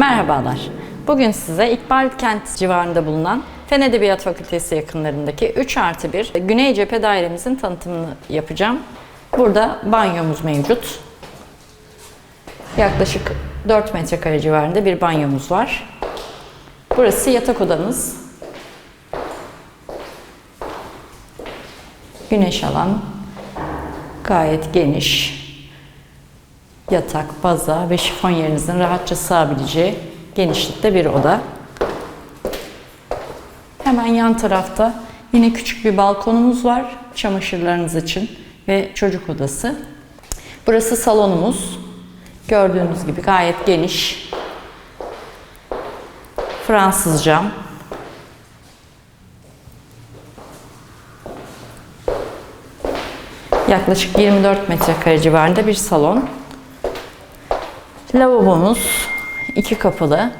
Merhabalar. Bugün size İkbal Kent civarında bulunan Fen Edebiyat Fakültesi yakınlarındaki 3 artı 1 Güney Cephe Dairemizin tanıtımını yapacağım. Burada banyomuz mevcut. Yaklaşık 4 metrekare civarında bir banyomuz var. Burası yatak odamız. Güneş alan gayet geniş. Yatak, baza ve şifon yerinizin rahatça sığabileceği genişlikte bir oda. Hemen yan tarafta yine küçük bir balkonumuz var çamaşırlarınız için ve çocuk odası. Burası salonumuz. Gördüğünüz gibi gayet geniş. Fransız cam. Yaklaşık 24 metrekare civarında bir salon. Lavabomuz iki kapılı.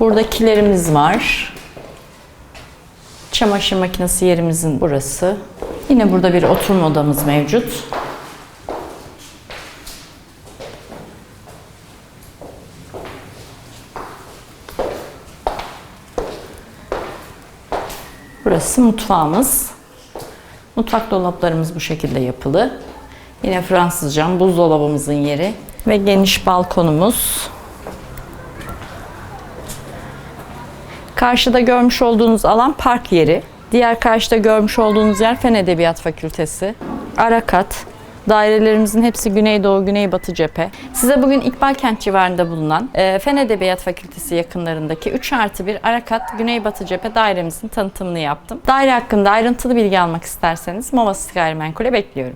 Burada kilerimiz var. Çamaşır makinesi yerimizin burası. Yine burada bir oturma odamız mevcut. Burası mutfağımız. Mutfak dolaplarımız bu şekilde yapılı. Yine Fransız cam buzdolabımızın yeri ve geniş balkonumuz. Karşıda görmüş olduğunuz alan park yeri. Diğer karşıda görmüş olduğunuz yer Fen Edebiyat Fakültesi. Arakat. Dairelerimizin hepsi Güneydoğu, Güneybatı cephe. Size bugün İkbal Kent civarında bulunan e, Fen Edebiyat Fakültesi yakınlarındaki 3 artı 1 Arakat, Güneybatı cephe dairemizin tanıtımını yaptım. Daire hakkında ayrıntılı bilgi almak isterseniz Movasız Gayrimenkul'e bekliyorum.